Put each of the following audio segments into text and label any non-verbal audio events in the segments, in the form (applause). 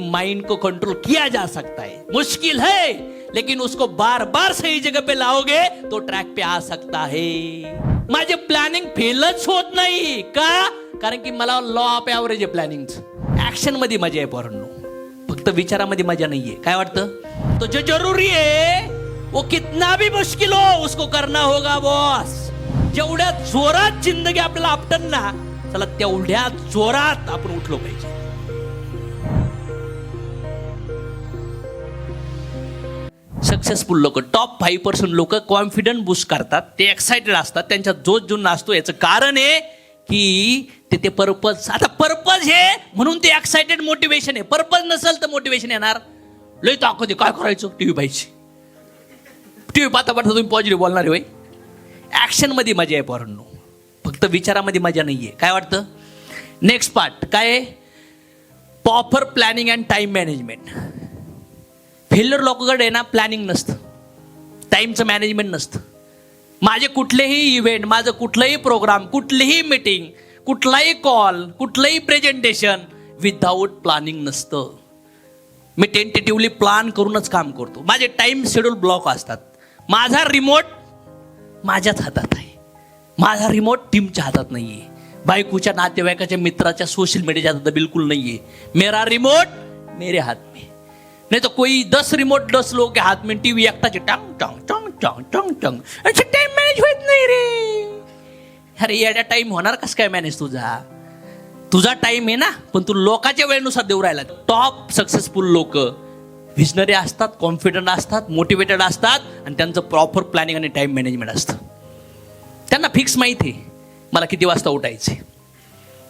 Mind को control KIA जा सकता है। मुश्किल है लेकिन उसको बार बार सही जगह पे लाओगे तो ट्रॅक पे आ सकता है। माझे प्लॅनिंग फेलच होत नाही। का? कारण की मला लॉ ऑफ ॲव्हरेज आहे ऍक्शनमध्ये मजा आहे पोरांनो. फक्त विचारामध्ये मजा नाहीये. काय वाटतं? तो जो जरुरी आहे वो कितना भी मुश्किल हो उसको करना होगा बॉस जेवढ्या जोरात जिंदगी आपल्याला आपटन ना चला तेवढ्या जोरात आपण उठलो पाहिजे. सक्सेसफुल लोक. टॉप फाईव्ह पर्सेंट लोक कॉन्फिडंट बुस्ट करतात. ते एक्सायटेड असतात. त्यांच्या जोश जो असतो. याचं कारण आहे की ते ते पर्पज आता पर्पज हे म्हणून ते एक्सायटेड मोटिवेशन आहे. पर्पज नसेल तर मोटिवेशन येणार. लय ताकद काय करायचं? टीव्ही पाहिजे टीव्ही पाहता पाहता तुम्ही पॉझिटिव्ह बोलणार होय? ऍक्शनमध्ये मजा आहे पोरांनो. फक्त विचारामध्ये मजा नाही आहे काय वाटतं? नेक्स्ट पार्ट काय आहे? Proper planning and time management failure लोकांकडे ना प्लॅनिंग नसतं. टाईमचं मॅनेजमेंट नसतं. माझे कुठलेही इव्हेंट माझं कुठलंही प्रोग्राम कुठलीही मीटिंग कुठलाही कॉल कुठलंही प्रेझेंटेशन विदाऊट प्लॅनिंग नसतं. मी टेंटेटिव्हली प्लान करूनच काम करतो. माझे टाईम शेड्यूल ब्लॉक असतात. माझा रिमोट माझ्याच हातात आहे. माझा रिमोट टीमच्या हातात नाही आहे बायकोच्या नातेवाईकाच्या मित्राच्या सोशल मीडियाच्या हातात बिलकुल नाही आहे मेरा रिमोट मेरे हात में नहीं तो कोई दस रिमोट दस लोग के हाथ में टीवी एकटाचे टंग टंग टंग टंग टंग टंग। अच्छा टाइम मॅनेज होत नाही रे। अरे येड्या टाइम होणार कस काय मॅनेज तुझा? तुझा टाइम आहे ना पण तू लोकांच्या वेळेनुसार देऊ राहिला. टॉप सक्सेसफुल लोक. विजनरी असतात कॉन्फिडंट असतात मोटिवेटेड असतात आणि त्यांचं प्रॉपर प्लॅनिंग आणि टाइम मॅनेजमेंट असतं. त्यांना फिक्स माहिती आहे मला किती वाजता उठायचे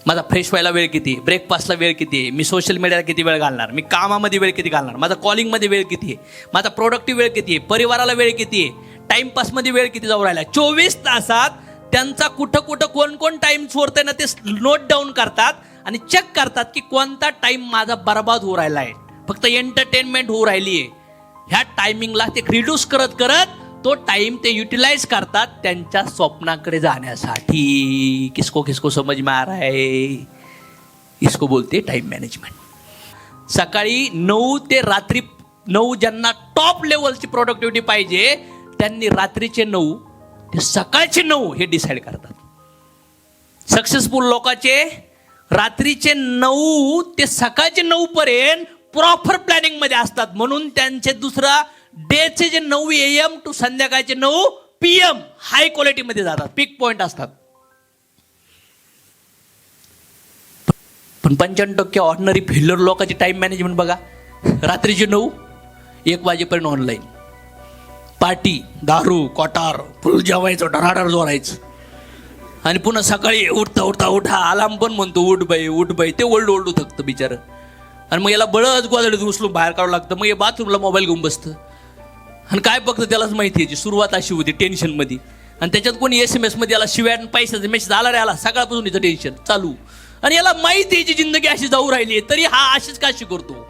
माझा फ्रेश व्हायला वेळ किती? ब्रेकफास्टला वेळ किती? आहे मी सोशल मीडियाला किती वेळ घालणार? मी कामामध्ये वेळ किती घालणार? माझा कॉलिंगमध्ये वेळ किती? आहे माझा प्रोडक्टिव्ह वेळ किती? आहे परिवाराला वेळ किती? आहे टाईमपासमध्ये वेळ किती जाऊ राहिला? चोवीस तासात त्यांचा कुठं कुठं कोण कोण टाईम चोरते ना ते नोट डाऊन करतात आणि चेक करतात की कोणता टाईम माझा बर्बाद होऊ राहिला आहे फक्त एंटरटेनमेंट होऊ राहिली आहे ह्या टायमिंगला ते रिड्यूस करत करत तो टाइम ते युटिलाइज करतात त्यांच्या स्वप्नाकडे जाण्यासाठी. किसको किसको समज मार आहे रहा इसको बोलते? टाइम मॅनेजमेंट सकाळी नऊ ते रात्री नऊ ज्यांना टॉप लेवलची प्रोडक्टिव्हिटी पाहिजे त्यांनी रात्रीचे नऊ ते सकाळचे नऊ हे डिसाईड करतात. सक्सेसफुल लोकांचे रात्रीचे नऊ ते सकाळचे नऊ पर्यंत प्रॉपर प्लॅनिंगमध्ये असतात. म्हणून त्यांचे दुसरा डेचे जे नऊ ए एम टू संध्याकाळचे नऊ पी एम हाय क्वालिटीमध्ये जातात. पिक पॉइंट असतात. पण पंच्याण्णव टक्के ऑर्डनरी फेल्युअर लोकांची टाइम मॅनेजमेंट बघा. रात्रीचे नऊ एक वाजेपर्यंत ऑनलाईन पार्टी दारू कॉटार फुल जेवायचं डराडर जोरायचं. आणि पुन्हा सकाळी उठता उठता उठा आलाम पण म्हणतो उठ बाई उठ बाई. ते ओल्ड ओल्ड थकतं बिचारं. आणि मग याला बळच गोदडीत उचलून बाहेर काढावं लागतं. मग हे बाथरूमला मोबाईल घेऊन बसतं. आणि काय बघतं त्यालाच माहिती आहे सुरुवात अशी होती टेन्शनमध्ये आणि त्याच्यात कोणी एस एम एसमध्ये याला शिव्या आणि पैशाचा मेसेज आला रे आला सकाळपासून याचं टेन्शन चालू. आणि याला माहिती आहे याची जिंदगी अशी जाऊ राहिली आहे तरी हा अशीच काशी करतो.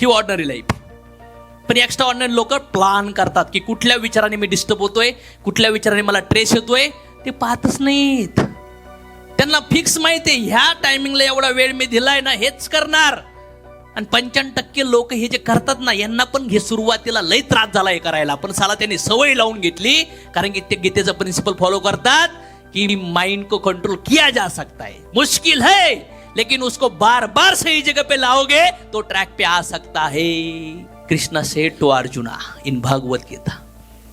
ही ऑर्डनरी लाईफ पण एक्स्ट्रा ऑर्डनरी लोक प्लान करतात की कुठल्या विचाराने मी डिस्टर्ब होतोय कुठल्या विचाराने मला ट्रेस येतोय ते पाहतच नाहीत. त्यांना फिक्स माहिती आहे ह्या टायमिंगला एवढा वेळ मी दिलाय ना हेच करणार. आणि पंच्याण्णव टक्के लोक हे जे करतात ना यांना पण घे सुरुवातीला लय त्रास झाला हे करायला. पण साला त्यांनी सवय लावून घेतली कारण की ते गीतेचं प्रिन्सिपल फॉलो करतात कि माइंड को कंट्रोल किया जा सकता है. मुश्किल है लेकिन उसको बार बार सही जगह पे लाओगे तो ट्रैक पे आ सकता है. कृष्णा से to Arjuna in Bhagavad Gita.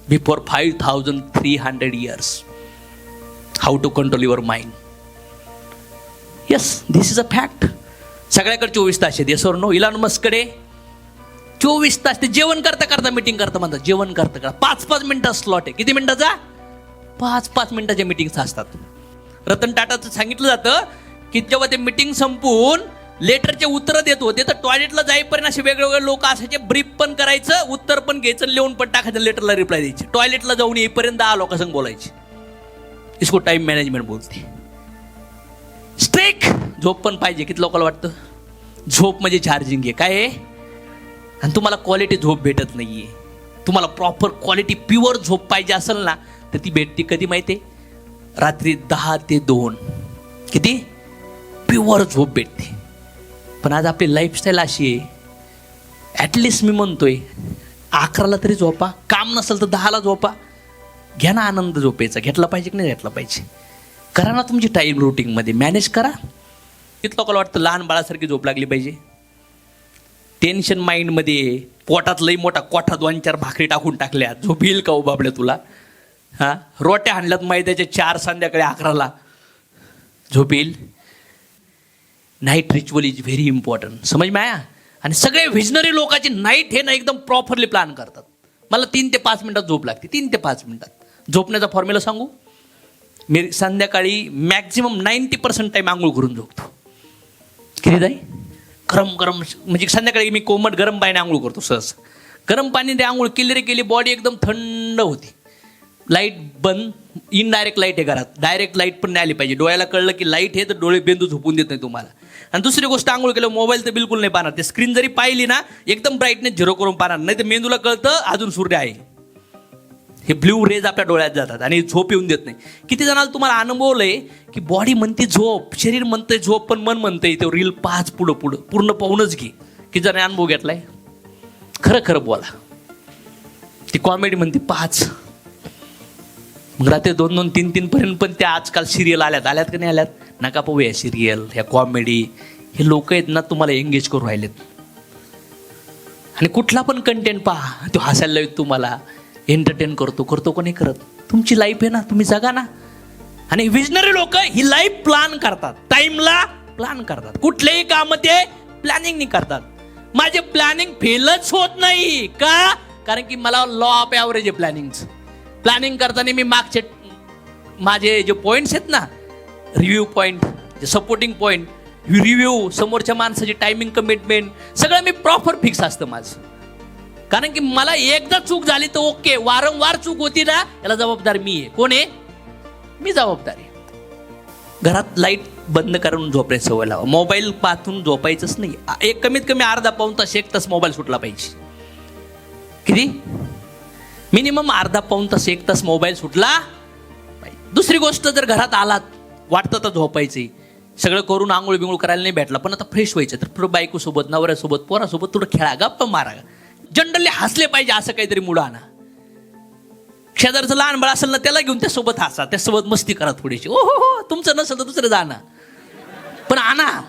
Before five thousand three hundred years how to control your mind yes this is a fact सगळ्याकडे चोवीस तास आहेत. येसोर नो इलान मस्कडे चोवीस तास ते जेवण करता करता मिटिंग करता म्हणतात. जेवण करता करता. पाच पाच मिनिटं स्लॉट आहे. किती मिनिटाचा? पाच पाच मिनिटाच्या मिटिंग्स असतात. रतन टाटाचं सांगितलं जातं की जेव्हा ते मिटिंग संपून लेटरचे उत्तरं देत होते तर टॉयलेटला जाईपर्यंत असे वेगवेगळे लोक असायचे ब्रीफ पण करायचं उत्तर पण घ्यायचं लिहून पण टाकायचं लेटरला रिप्लाय द्यायचे. टॉयलेटला जाऊन येईपर्यंत दहा लोकांसंग बोलायचे. इसको टाइम मॅनेजमेंट बोलते. स्ट्रेक. झोप पण पाहिजे किती लोकांना वाटतं? झोप म्हणजे चार्जिंग आहे. काय आहे? आणि तुम्हाला क्वालिटी झोप भेटत नाहीये. तुम्हाला प्रॉपर क्वालिटी प्युअर झोप पाहिजे असेल ना तर ती भेटते कधी माहिती आहे रात्री दहा ते दोन. किती? प्युअर झोप भेटते. पण आज आपली लाईफस्टाईल अशी आहे ॲटलिस्ट मी म्हणतोय अकराला तरी झोपा काम नसेल तर दहाला झोपा. घ्या ना आनंद झोपेचा. घेतला पाहिजे की नाही घेतला पाहिजे? करा ना तुमची टाईम रुटीनमध्ये मॅनेज करा. किती लोकांना वाटतं लहान बाळासारखी झोप लागली पाहिजे? टेन्शन माइंडमध्ये पोटात लई मोठा कोठा दोन चार भाकरी टाकून टाकल्या झोप येईल का हो तुला? हां? रोट्या हाणल्यात मैद्याच्या चार संध्याकाळी अकराला. झोप येईल? Night ritual is very important समज माया? आणि सगळे व्हिजनरी लोकांची नाईट हे ना एकदम प्रॉपरली प्लॅन करतात. मला तीन ते पाच मिनिटात झोप लागते. तीन ते पाच मिनिटात. झोपण्याचा फॉर्म्युला सांगू? मी संध्याकाळी मॅक्झिमम नाईन्टी पर्सेंट टाईम आंघोळ करून झोपतो. किती ताई? गरम गरम म्हणजे संध्याकाळी मी कोमट गरम पाणी आंघोळ करतो सहज गरम पाणी ते आंघोळ केली रे केली बॉडी एकदम थंड होती. लाइट बंद इनडायरेक्ट लाइट आहे घरात. डायरेक्ट लाइट पण नाही आली पाहिजे. डोळ्याला कळलं की लाइट आहे तर डोळे बेंदू झोपून देत नाही तुम्हाला. आणि दुसरी गोष्ट आंघोळ केलं मोबाईल तर बिलकुल नाही पाहणार. ते स्क्रीन जरी पाहिली ना एकदम ब्राईटनेस झिरो करून पाहणार. नाही तर मेंदूला कळतं अजून सूर्य आहे. हे ब्ल्यू रेज आपल्या डोळ्यात जातात आणि झोप येऊन देत नाही. किती जणाला तुम्हाला अनुभवलंय की बॉडी म्हणते झोप शरीर म्हणते झोप पण मन म्हणते ते रील पाच पुढं पुढं पूर्ण पाहूनच घे. की जरा अनुभव घेतलाय? खरं खरं बोला. ती कॉमेडी म्हणते पाच. मग रात्री दोन दोन तीन तीन पर्यंत पण त्या आजकाल सिरियल आल्यात. आल्यात का नाही आल्यात? नका पाहू या सिरियल ह्या कॉमेडी हे लोक आहेत ना तुम्हाला एंगेज करून राहिलेत. आणि कुठला पण कंटेंट पहा. तो हसायला येतो तुम्हाला. एंटरटेन करतो करतो का नाही करत? तुमची लाईफ आहे ना तुम्ही जगा ना. आणि विजनरी लोक ही लाईफ प्लॅन करतात. टाइमला प्लॅन करतात. कुठलेही काम ते प्लॅनिंग करतात. माझे प्लॅनिंग फेलच होत नाही. का? कारण की मला लॉ ऑफ ॲव्हरेज आहे प्लॅनिंगचं प्लॅनिंग करताना मी मागचे माझे जे पॉईंट्स आहेत ना रिव्ह्यू पॉईंट जे सपोर्टिंग पॉईंट रिव्ह्यू समोरच्या माणसाची टायमिंग कमिटमेंट सगळं मी प्रॉपर फिक्स असतं माझं. कारण की मला एकदा चूक झाली तर ओके वारंवार चूक होती ना याला जबाबदार मी आहे. कोण आहे? मी जबाबदार आहे. घरात लाइट बंद करून झोपायची सवय लावा. मोबाईल पाहून झोपायचंच नाही. एक कमीत कमी अर्धा पाऊन तास एक तास मोबाईल सुटला पाहिजे. किती? मिनिमम अर्धा पाऊन तास एक तास मोबाईल सुटला दुसरी गोष्ट जर घरात आलात वाटतं तर झोपायची सगळं करून आंघोळ बिंगोळ करायला नाही भेटला पण आता फ्रेश व्हायचं तर बायकोसोबत नवऱ्यासोबत पोरासोबत थोडं खेळा गप्पा मारा. जनरली हसले पाहिजे असं काहीतरी मुलं आणा शेजारचं लहान बाळ असेल ना त्याला घेऊन त्यासोबत हसा त्यासोबत मस्ती करा थोडीशी. ओ हो हो तुमचं नसेल तर दुसरं जाणं. पण आणा.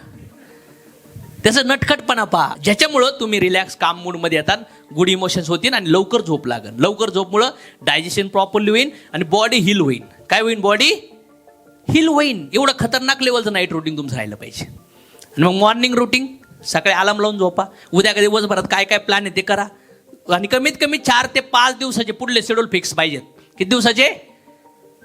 त्याचं नटखटपणा पहा. ज्याच्यामुळं तुम्ही रिलॅक्स काम मूडमध्ये येतात गुड इमोशन्स होतील आणि लवकर झोप लागेल. लवकर झोपमुळं डायजेशन प्रॉपरली होईल आणि बॉडी हिल होईल. काय होईल बॉडी हिल होईल. एवढं खतरनाक लेवलचं नाईट रुटीन तुमचं राहिलं पाहिजे. आणि मग मॉर्निंग रुटीन सकाळी आलाम लावून झोपा. उद्या कधी दिवसभरात काय काय प्लॅन आहे ते करा. आणि कमीत कमी चार ते पाच दिवसाचे पुढले शेड्यूल फिक्स पाहिजेत. किती दिवसाचे?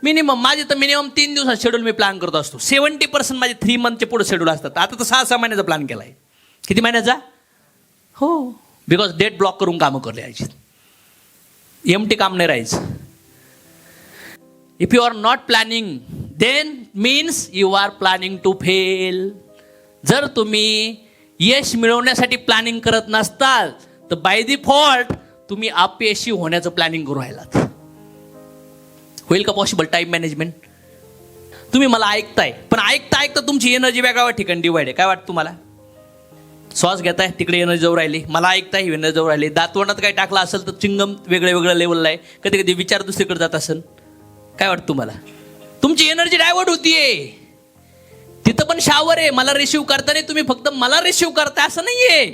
मिनिमम माझे तर मिनिमम तीन दिवसात शेड्यूल मी प्लॅन करत असतो. सेवन्टी पर्सेंट माझे थ्री मंथचे पुढे शेड्यूल असतात. आता तर सहा सहा महिन्याचा प्लॅन केला आहे किती महिन्याचा? हो. बिकॉज डेट ब्लॉक करून कामं करले यायची एम टी काम नाही राहायचं. If you are not planning then means you are planning to fail जर तुम्ही यश मिळवण्यासाठी प्लॅनिंग करत नसताल तर बाय दी फॉल्ट तुम्ही अपयशी होण्याचं प्लॅनिंग करू राहिलात. होईल का पॉसिबल टाईम मॅनेजमेंट तुम्ही मला ऐकताय पण ऐकता ऐकता तुमची एनर्जी वेगळ्या ठिकाणी डिवाइड आहे. काय वाटतं तुम्हाला? श्वास घेताय तिकडे एनर्जी जवळ राहिली. मला ऐकताय एनर्जी जवळ राहिली. दातवणात काही टाकलं असेल तर चिंगम वेगळ्या वेगळ्या लेवलला आहे. कधी कधी विचार दुसरीकडे जात असेल. काय वाटतं तुम्हाला? तुमची एनर्जी डायवर्ट होतीये. तिथं पण शावर आहे मला रिसिव्ह करताना तुम्ही फक्त मला रिसिव्ह करता असं नाहीये.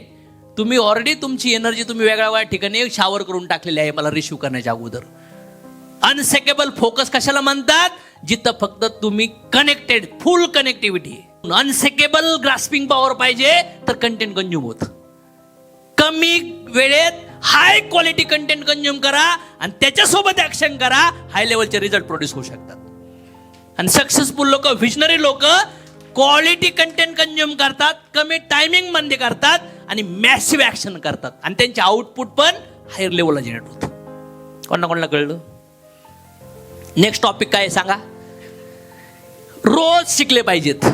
तुम्ही ऑलरेडी तुमची एनर्जी तुम्ही वेगळ्या वेगळ्या ठिकाणी शावर करून टाकलेली आहे मला रिसिव्ह करण्याच्या अगोदर. अनसेकेबल फोकस कशाला म्हणतात? जिथं फक्त तुम्ही connected full connectivity unshakable grasping power पाहिजे तर कंटेंट कंझ्युम होत. कमी वेळेत हाय क्वालिटी कंटेंट कंझ्युम करा आणि त्याच्यासोबत ऍक्शन करा हाय लेवलचे रिझल्ट प्रोड्यूस होऊ शकतात. आणि सक्सेसफुल लोक व्हिजनरी लोक क्वालिटी कंटेंट कंझ्युम करतात कमी टायमिंगमध्ये करतात आणि मॅसिव्ह ऍक्शन करतात. आणि त्यांचे आउटपुट पण हायर लेवलला जनरेट होतं. कोणा कोणाला कळलं? नेक्स्ट टॉपिक काय सांगा? रोज शिकले पाहिजेत.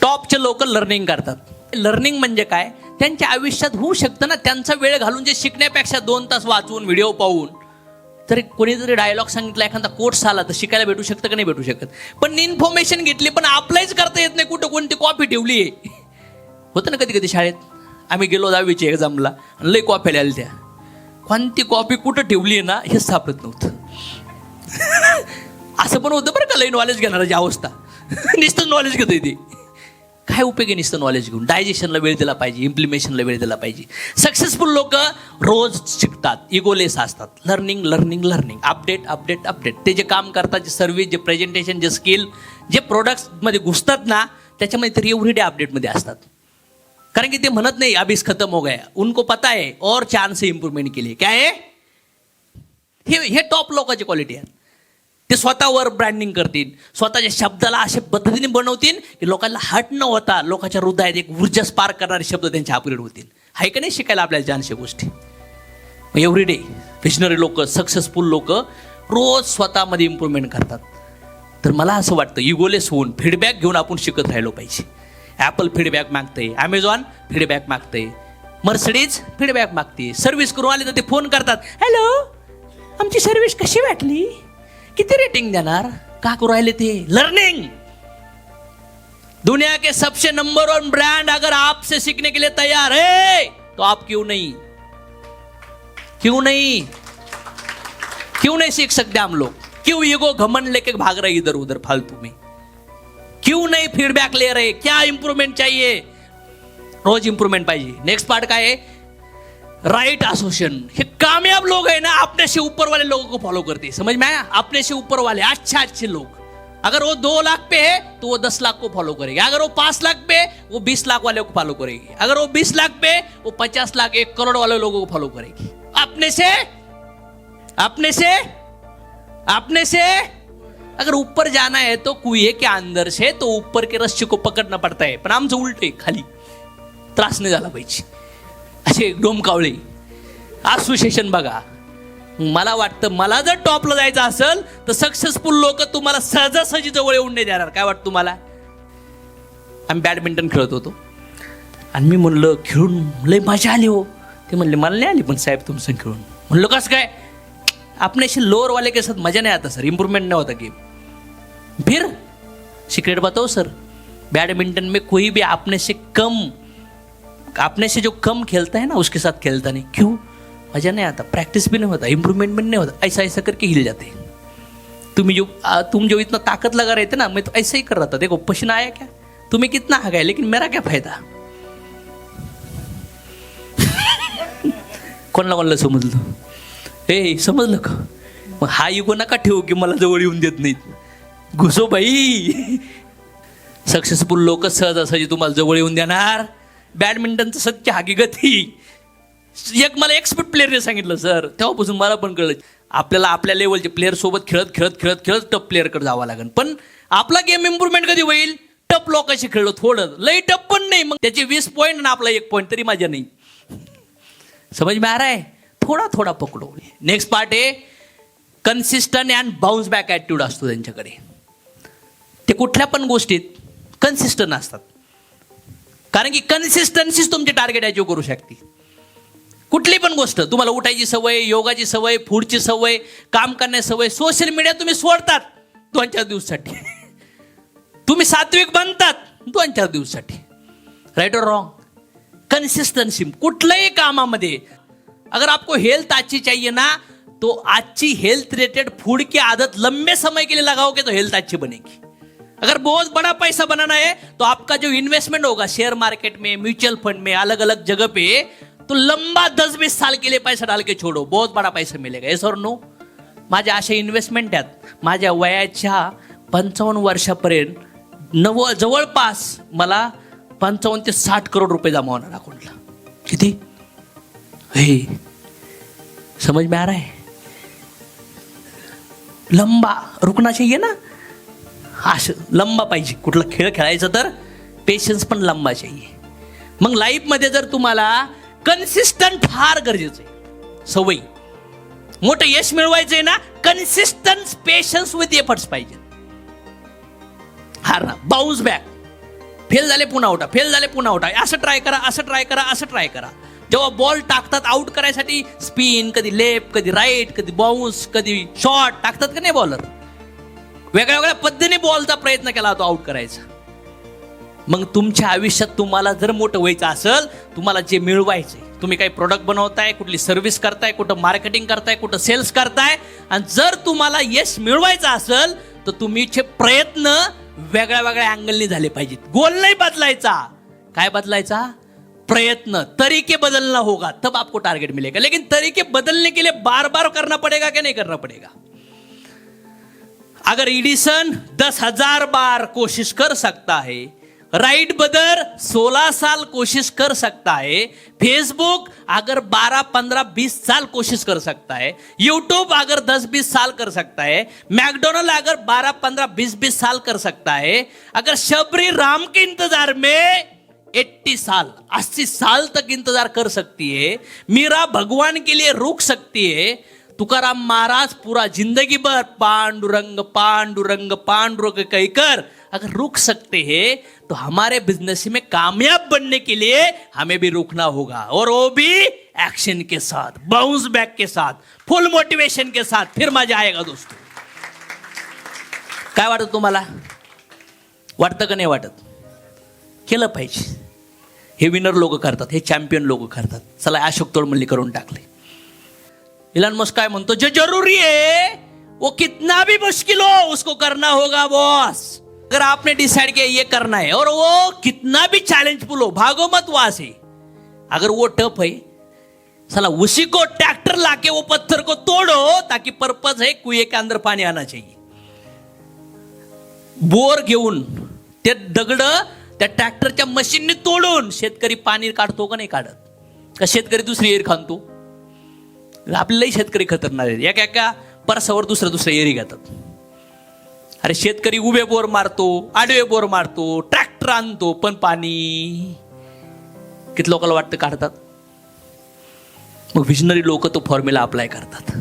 टॉपचे लोक लर्निंग करतात. लर्निंग म्हणजे काय? त्यांच्या आयुष्यात होऊ शकतं ना त्यांचा वेळ घालून जे शिकण्यापेक्षा दोन तास वाचून व्हिडिओ पाहून तरी कोणी जरी डायलॉग सांगितला एखादा कोर्स आला तर शिकायला भेटू शकतं का नाही भेटू शकत? पण इन्फॉर्मेशन घेतली पण अप्लायच करता येत नाही कुठं कोणती कॉपी ठेवली आहे? होतं ना कधी कधी शाळेत? आम्ही गेलो दहावीच्या एक्झामला आणि लई कॉप्या आल्या त्या. कोणती कॉपी कुठं ठेवली आहे ना हे सापडत नव्हतं. (laughs) असं पण होतं बरं का लई नॉलेज घेणाराची अवस्था. (laughs) नुसतं नॉलेज घेतोय ते. काय उपयोगी नसतं नॉलेज घेऊन? डायजेशनला वेळ दिला पाहिजे इम्प्लिमेशनला वेळ दिला पाहिजे. सक्सेसफुल लोक रोज शिकतात इगोलेस असतात. Learning learning learning update update update ते जे काम करतात जे सर्व्हिस जे प्रेझेंटेशन जे स्किल जे प्रोडक्ट्समध्ये घुसतात ना त्याच्यामध्ये तर एव्हरी डे अपडेटमध्ये असतात. कारण की ते म्हणत नाही अभीस खतम हो गया. उनको पता है और चान्स इम्प्रूव्हमेंट केली काय हे? हे टॉप लोकांची क्वालिटी आहे. ते स्वतःवर ब्रँडिंग करतील. स्वतःच्या शब्दाला अशा पद्धतीने बनवतील की लोकांना हट न होता लोकांच्या हृदयात एक ऊर्जा स्पार्क करणारे शब्द त्यांच्या अपग्रेड होतील. हाय का नाही शिकायला आपल्याला जानशे गोष्टी? एव्हरी डे विजनरी लोक सक्सेसफुल लोक रोज स्वतःमध्ये इम्प्रूव्हमेंट करतात. तर मला असं वाटतं इगोलेस होऊन फीडबॅक घेऊन आपण शिकत राहिलो पाहिजे. ॲपल फीडबॅक मागतंय ॲमेझॉन फीडबॅक मागतंय मर्सडीज फीडबॅक मागते सर्व्हिस करून आले तर ते फोन करतात हॅलो आमची सर्व्हिस कशी वाटली? किती रेटिंग देणार का करू राहिले ते लर्निंग दुनिया के सबसे नंबर वन ब्रांड अगर आपसे सीखने के लिए तैयार है तो आप क्यों नहीं? क्यों नहीं? क्यों नहीं सीख सकते हम लोग? क्यों ईगो घमन लेके भाग रहे इधर उधर फालतू में? क्यों नहीं फीडबैक ले रहे? क्या इंप्रूवमेंट चाहिए? रोज इंप्रूवमेंट पाहिजे नेक्स्ट पार्ट काय आहे राइट एसोसिएशन हे कामयाब लोग है ना अपने से ऊपर वाले लोगों को फॉलो करते. हैं समझ में आया अपने से ऊपर वाले अच्छे अच्छे लोग अगर वो दो लाख पे है तो वो दस लाख को फॉलो करेगी. अगर वो पांच लाख पे वो बीस लाख वाले को फॉलो करेगी. अगर वो बीस लाख पे वो पचास लाख एक करोड़ वाले लोगों को फॉलो करेगी. अपने से अपने से अपने से अगर ऊपर जाना है तो कुएं के अंदर से तो ऊपर के रस्सी को पकडना पड़ता है. पण आमचं उलट आहे खाली. त्रास नाही झाला पाहिजे. असे डोमकावळे असोसिएशन बघा. मला वाटतं मला जर टॉपला जायचं असेल तर सक्सेसफुल लोक तुम्हाला सहजासहजी जवळ येऊन नाही देणार. काय वाटतं तुम्हाला? आम्ही बॅडमिंटन खेळत होतो. आणि मी म्हणलं खेळून लय मजा आली हो. ते म्हणले मला नाही आली पण साहेब तुमचं खेळून. म्हणलं कसं काय? आपण असे लोअरवाले के साथ मजा नाही आता सर इम्प्रूवमेंट नाही होता गेम फिर. सीक्रेट बताओ सर बैडमिंटन में कोई भी आपने से कम अपने से जो कम खेलता है ना उसके साथ खेलता नहीं। क्यों? मजा नहीं आता। प्रैक्टिस भी नहीं होता। इम्प्रूवमेंट भी नहीं होता। ऐसा ऐसा करके हिल जाते। तुम्हें जो तुम जो इतना ताकत लगा रहे थे ना मैं तो ऐसा ही कर रहा था। देखो पसीना आया क्या? तुम्हें कितना आ गया लेकिन मेरा क्या फायदा? (laughs) कोणाला कोणाला समजलं? ए समजलं का? मग हा युगो नका ठेवू की मला जवळ येऊन देत नाहीत. घुसो बाई. (laughs) सक्सेसफुल लोक सहजासहजी तुम्हाला जवळ येऊन देणार. बॅडमिंटनचं सत्य हकीकत ही. एक मला एक्सपर्ट प्लेअरने सांगितलं सर तेव्हापासून मला पण कळलं आपल्याला आपल्या लेवलचे प्लेअर सोबत खेळत खेळत खेळत खेळत टप प्लेअरकडे जावं लागेल. पण आपला गेम इम्प्रूव्हमेंट कधी होईल? टप लोकांशी खेळलो थोडं. लई टप पण नाही. मग त्याचे वीस पॉईंट ना आपला एक पॉईंट तरी माझ्या नाही. समज में आ रहा है थोडा थोडा पकडो. नेक्स्ट पार्ट आहे consistent and bounce back attitude असतो त्यांच्याकडे. ते कुठल्या पण गोष्टीत कन्सिस्टंट असतात कारण की कन्सिस्टन्सीच तुमचे टार्गेट अचीव करू शकते कुठली पण गोष्ट तुम्हाला उठायची सवय योगाची सवय फूडची सवय काम करण्याची सवय सोशल मीडिया तुम्ही सोडतात दोन चार दिवसासाठी. तुम्ही सात्विक बनतात दोन चार दिवसासाठी. राईट और रॉंग कन्सिस्टन्सी कुठल्याही कामामध्ये अगर आपको हेल्थ अच्छी चाहिए ना तो अच्छी हेल्थ रिलेटेड फूड की आदत लंबे समय के लिए लगाओगे तो हेल्थ अच्छी बनेगी. अगर बहुत बड़ा पैसा बनाना है तो आपका जो इन्वेस्टमेंट होगा शेयर मार्केट में म्यूचुअल फंड में अलग अलग जगह पे तो लंबा दस बीस साल के लिए पैसा डाल के छोड़ो। बहुत बड़ा पैसा मिलेगा। येस और नो माझ्या अशा इन्व्हेस्टमेंट आहेत माझ्या वयाच्या पंचावन्न वर्षापर्यंत नव जवळपास मला पंचावन्न ते साठ करोड रुपये जमा होणार अकाउंटला किती? हे समज में आ रहा है? लंबा रुकना चाहिए ना? असं लंबा पाहिजे. कुठला खेळ खेळायचा तर पेशन्स पण लंबा चाहिए. मग लाईफमध्ये जर तुम्हाला कन्सिस्टंट फार गरजेचं आहे. सवयी. मोठं यश मिळवायचंय ना कन्सिस्टन्स पेशन्स विथ एफर्ट्स पाहिजे. हार ना बाउन्स बॅक फेल झाले पुन्हा उठा. फेल झाले पुन्हा उठा. असं ट्राय करा असं ट्राय करा असं ट्राय करा. जेव्हा बॉल टाकतात आउट करायसाठी स्पिन कधी लेफ्ट कधी राईट कधी बाउन्स कधी शॉट टाकतात का नाही बॉलर वेगळ्या वेगळ्या पद्धतीने बॉलचा प्रयत्न केला होता आउट करायचा. मग तुमच्या आयुष्यात तुम्हाला जर मोठं व्हायचं असेल तुम्हाला जे मिळवायचे तुम्ही काही प्रोडक्ट बनवताय कुठली सर्व्हिस करताय कुठं मार्केटिंग करताय कुठं सेल्स करताय आणि जर तुम्हाला यश मिळवायचं असेल तर तुम्हीचे प्रयत्न वेगळ्या वेगळ्या अँगलनी झाले पाहिजेत. गोल नाही बदलायचा. काय बदलायचा? प्रयत्न. तरीके बदलना होगा. तब आपको टारगेट मिलेगा. लेकिन तरीके बदलने के लिए बार बार करना पड़ेगा क्या नहीं करना पड़ेगा? अगर एडिसन दस हजार बार कोशिश कर सकता है राइट बदर 16 साल कोशिश कर सकता है फेसबुक अगर 12 15 20 साल कोशिश कर सकता है यूट्यूब अगर 10 20 साल कर सकता है मैकडोनल्ड अगर 12 15 20 20 साल कर सकता है अगर शबरी राम के इंतजार में 80 साल 80 साल तक इंतजार कर सकती है मीरा भगवान के लिए रुक सकती है तुकाराम महाराज पूरा जिंदगी भर पांडुरंग पांडुरंग पांडुरंग कहकर अगर रुक सकते हैं तो हमारे बिजनेस में कामयाब बनने के लिए हमें भी रुकना होगा और वो भी एक्शन के साथ बाउंस बैक के साथ फुल मोटिवेशन के साथ फिर मजा आएगा दोस्तों। काय वाटत तुम्हाला? वाटतं का नाही वाटत? केलं पाहिजे. हे विनर लोक करतात हे चॅम्पियन लोक करतात. चला अशोक तोडमल्ली करून टाकले. इलान मस्क काय म्हणतो जो जरूरी है वो कितना भी मुश्किल हो उसको करना होगा बॉस अगर आपने डिसाइड किया ये करना है और वो कितना भी चैलेंजफुल हो भागो मत वहां से। अगर वो टफ है साला उसी को ट्रैक्टर लाके वो पत्थर को तोड़ो ताकि पर्पज है कुएं के अंदर पानी आना चाहिए। बोर घेऊन ते दगड त्या ट्रॅक्टरच्या मशीनने तोडून शेतकरी पाणी काढतो का नाही काढत? का शेतकरी दुसरी एर खांतो आपल्यालाही शेतकरी खतरनाक आहेत. एका एका परसावर दुसरं दुसरं एरी घेतात. अरे शेतकरी उभे बोर मारतो आडवे बोर मारतो ट्रॅक्टर आणतो पण पाणी किती लोकांना वाटतं काढतात? मग विजनरी लोक तो फॉर्म्युला अप्लाय करतात.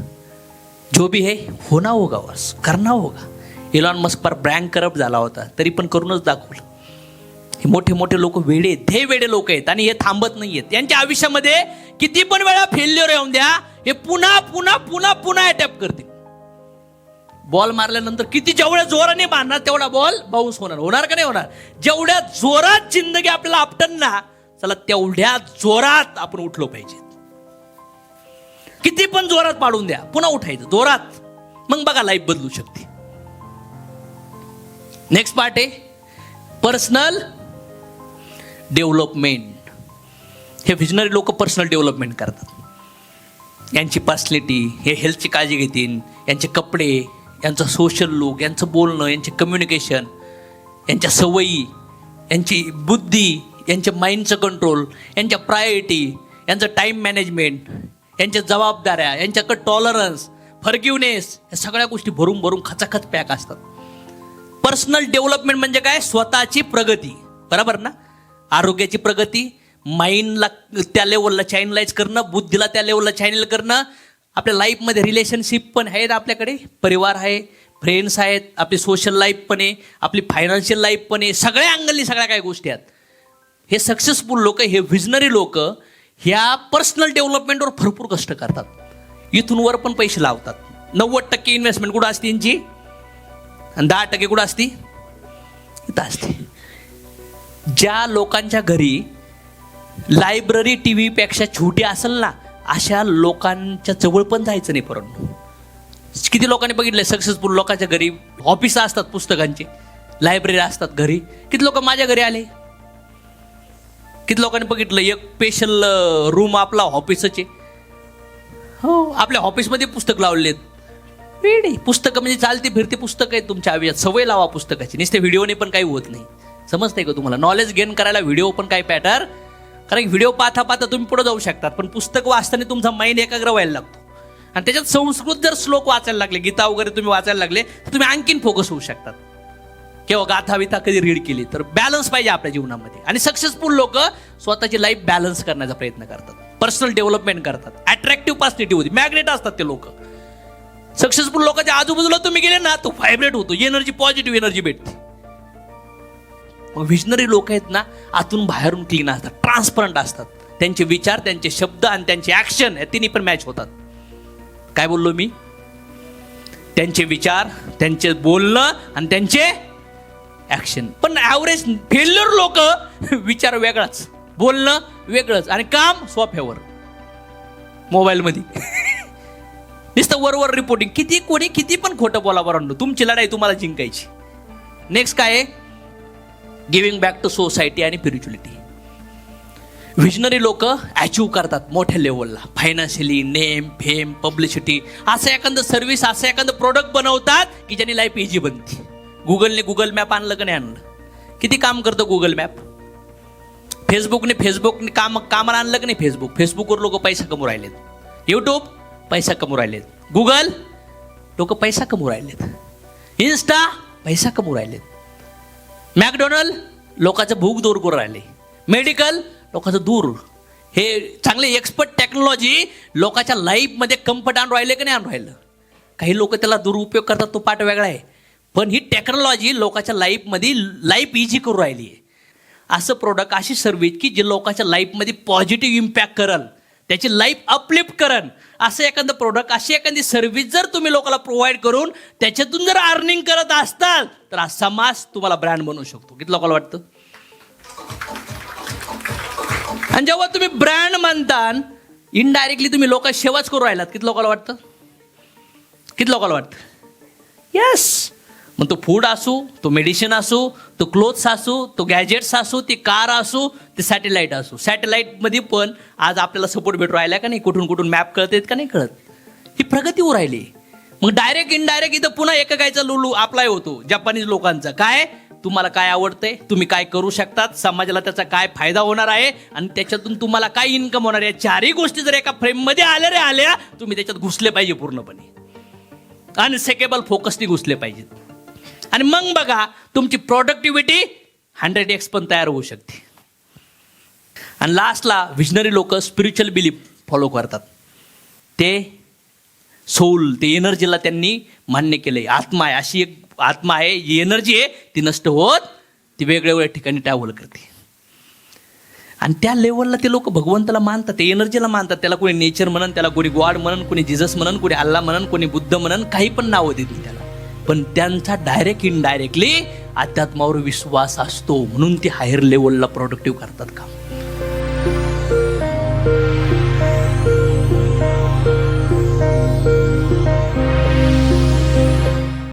जो भी है होना होगा बस करना होगा. इलॉन मस्क पर ब्रँक करप्ट झाला होता तरी पण करूनच दाखवलं. हे मोठे मोठे लोक वेडे आहेत हे वेडे लोक आहेत आणि हे थांबत नाही आहेत यांच्या आयुष्यामध्ये किती पण वेळा फेल्युअर येऊन द्या हे पुन्हा पुन्हा पुन्हा पुन्हा अटॅप करतील. बॉल मारल्यानंतर किती जेवढ्या जोराने मारणार तेवढा बॉल बाउन्स होणार. होणार का नाही होणार? जेवढ्या जोरात जिंदगी आपल्याला आपटन ना चला तेवढ्या जोरात आपण उठलो पाहिजे. किती पण जोरात पाडून द्या पुन्हा उठायचं. जोरात. मग बघा लाईफ बदलू शकते. नेक्स्ट पार्ट आहे पर्सनल डेव्हलपमेंट हे विजनरी लोक पर्सनल डेव्हलपमेंट करतात. यांची पर्सनॅलिटी हे हेल्थची काळजी घेतील यांचे कपडे यांचं सोशल लुक यांचं बोलणं यांचे कम्युनिकेशन यांच्या सवयी यांची बुद्धी यांच्या माइंडचं कंट्रोल यांच्या प्रायोरिटी यांचं टाईम मॅनेजमेंट यांच्या जबाबदाऱ्या यांच्याकडे टॉलरन्स फर्ग्युनेस या सगळ्या गोष्टी भरून भरून खचाखच पॅक असतात. पर्सनल डेव्हलपमेंट म्हणजे काय? स्वतःची प्रगती. बरोबर ना? आरोग्याची प्रगती माइंडला त्या लेवलला चॅनलाइज करणं बुद्धीला त्या लेवलला चॅनल करणं. आपल्या लाईफमध्ये रिलेशनशिप पण आहेत आपल्याकडे परिवार आहे फ्रेंड्स आहेत आपली सोशल लाईफ पण आहे आपली फायनान्शियल लाईफ पण आहे सगळ्या अंगली सगळ्या काही गोष्टी आहेत. हे सक्सेसफुल लोक हे विजनरी लोक ह्या पर्सनल डेव्हलपमेंटवर भरपूर कष्ट करतात. इथून वर पण पैसे लावतात. नव्वद टक्के इन्व्हेस्टमेंट कुठं असते यांची? आणि दहा टक्के कुठं असती? इथं असते. ज्या लोकांच्या घरी लायब्ररी टी व्हीपेक्षा छोटी असेल ना अशा लोकांच्या जवळ पण जायचं नाही परंतु. किती लोकांनी बघितलं सक्सेसफुल लोकांच्या घरी ऑफिस असतात पुस्तकांचे लायब्ररी असतात घरी. किती लोक माझ्या घरी आले? किती लोकांनी बघितलं एक स्पेशल रूम आपला ऑफिसचे हो आपल्या ऑफिसमध्ये पुस्तक लावलेत. आहेत पुस्तकं म्हणजे चालती फिरती पुस्तकं आहेत तुमच्या आयुष्यात. सवय लावा पुस्तकाची. नुसते व्हिडिओने पण काही होत नाही. समजतंय का तुम्हाला? नॉलेज गेन करायला व्हिडिओ पण काही पॅटर कारण व्हिडिओ पाहता पाहता तुम्ही पुढे जाऊ शकतात. पण पुस्तक वाचताना तुमचा माइंड एकाग्र व्हायला लागतो. आणि त्याच्यात संस्कृत जर श्लोक वाचायला लागले गीता वगैरे तुम्ही वाचायला लागले तर तुम्ही आणखीन फोकस होऊ शकतात. किंवा गाथा विथा कधी रीड केली तर बॅलन्स पाहिजे आपल्या जीवनामध्ये. आणि सक्सेसफुल लोक स्वतःची लाईफ बॅलन्स करण्याचा प्रयत्न करतात. पर्सनल डेव्हलपमेंट करतात. अट्रॅक्टिव्ह पर्सनिटी होती. मॅग्नेट असतात ते लोक. सक्सेसफुल लोकांच्या आजूबाजूला तुम्ही गेले ना तो व्हायब्रेट होतो. एनर्जी पॉझिटिव्ह एनर्जी भेटते. मग विजनरी लोक आहेत ना आतून बाहेरून क्लीन असतात ट्रान्सपरंट असतात. त्यांचे विचार त्यांचे शब्द आणि त्यांचे ॲक्शन या तिन्ही पण मॅच होतात. काय बोललो मी? त्यांचे विचार त्यांचे बोलणं आणि त्यांचे ॲक्शन पण ॲव्हरेज फेल्युअर लोक (laughs) विचार वेगळाच बोलणं वेगळंच आणि काम सोफ्यावर मोबाईलमध्ये. (laughs) नुसतं वरवर रिपोर्टिंग किती कोणी किती पण खोटं बोला बरं तुमची लढाई तुम्हाला जिंकायची. नेक्स्ट काय आहे? गिविंग बॅक टू सोसायटी आणि स्पिरिच्युलिटी विजनरी लोक अचीव करतात मोठ्या लेवलला फायनान्शियली नेम फेम पब्लिसिटी असं एखादं सर्व्हिस असं एखादं प्रोडक्ट बनवतात की ज्याने लाईफ इझी बनते. गुगलने गुगल मॅप आणलं का नाही आणलं? किती काम करतं गुगल मॅप फेसबुकने फेसबुकने काम कामाला आणलं का नाही फेसबुक फेसबुकवर लोक पैसा कमवू राहिलेत. यूट्यूब पैसा कमवू राहिलेत. गुगल लोक पैसा कमवू राहिलेत. इन्स्टा पैसा कमवू राहिलेत. मॅकडोनल्ड लोकांचं भूक दूर करून राहिले. मेडिकल लोकांचं दूर. हे चांगले एक्सपर्ट टेक्नॉलॉजी लोकांच्या लाईफमध्ये कम्फर्ट आणून राहिले की नाही आणून राहिलं? काही लोक त्याला दुरुपयोग करतात तो पाठ वेगळा आहे. पण ही टेक्नॉलॉजी लोकांच्या लाईफमध्ये लाईफ इझी करून राहिली आहे. असं प्रोडक्ट अशी सर्विस की जे लोकांच्या लाईफमध्ये पॉझिटिव्ह इम्पॅक्ट करल. त्याची लाईफ अपलिफ्ट करण. असं एखादं प्रोडक्ट अशी एखादी सर्व्हिस जर तुम्ही लोकांना प्रोव्हाइड करून त्याच्यातून जर अर्निंग करत असताल तर हा समाज तुम्हाला ब्रँड बनवू शकतो. किती लोकांना वाटतं? आणि जेव्हा तुम्ही ब्रँड म्हणता इनडायरेक्टली तुम्ही लोक सेवाच करू राहिलात. किती लोकांना वाटतं? किती लोकांना वाटतं? येस मग तो फूड असू तो मेडिसिन असू तो क्लोथ्स असू तो गॅजेट्स असू ती कार असू ते सॅटेलाईट असू. सॅटेलाईटमध्ये पण आज आपल्याला सपोर्ट भेटू राहिला का नाही कुठून कुठून मॅप कळत आहेत का नाही कळत? ही प्रगती होऊ राहिली. मग डायरेक्ट इनडायरेक्ट इथं पुन्हा एकेकायचा लुलू अप्लाय होतो जपानीज लोकांचा. काय? तुम्हाला काय आवडतंय? तुम्ही काय करू शकतात? समाजाला त्याचा काय फायदा होणार आहे? आणि त्याच्यातून तुम्हाला काय इन्कम होणार आहे? चारही गोष्टी जर एका फ्रेममध्ये आल्या रे आल्या तुम्ही त्याच्यात घुसले पाहिजे पूर्णपणे. अनसेकेबल फोकसनी घुसले पाहिजेत. आणि मग बघा तुमची प्रोडक्टिव्हिटी हंड्रेड एक्स पण तयार होऊ शकते. आणि लास्टला विजनरी लोक स्पिरिच्युअल बिलीफ फॉलो करतात. ते सोल ते एनर्जीला त्यांनी मान्य केले आत्मा आहे अशी एक आत्मा आहे जी एनर्जी आहे ती नष्ट होत ती वेगवेगळ्या ठिकाणी ट्रॅव्हल करते. आणि त्या लेवलला ते लोक भगवंताला मानतात ते एनर्जीला मानतात. त्याला कोणी नेचर म्हणन त्याला कोणी गॉड म्हणन कोणी जिजस म्हणन कोणी अल्ला म्हणन कोणी बुद्ध म्हणन काही पण नावं देतील त्याला. पण त्यांचा डायरेक्ट इनडायरेक्टली अध्यात्मावर विश्वास असतो म्हणून ते हायर लेवलला प्रोडक्टिव्ह करतात काम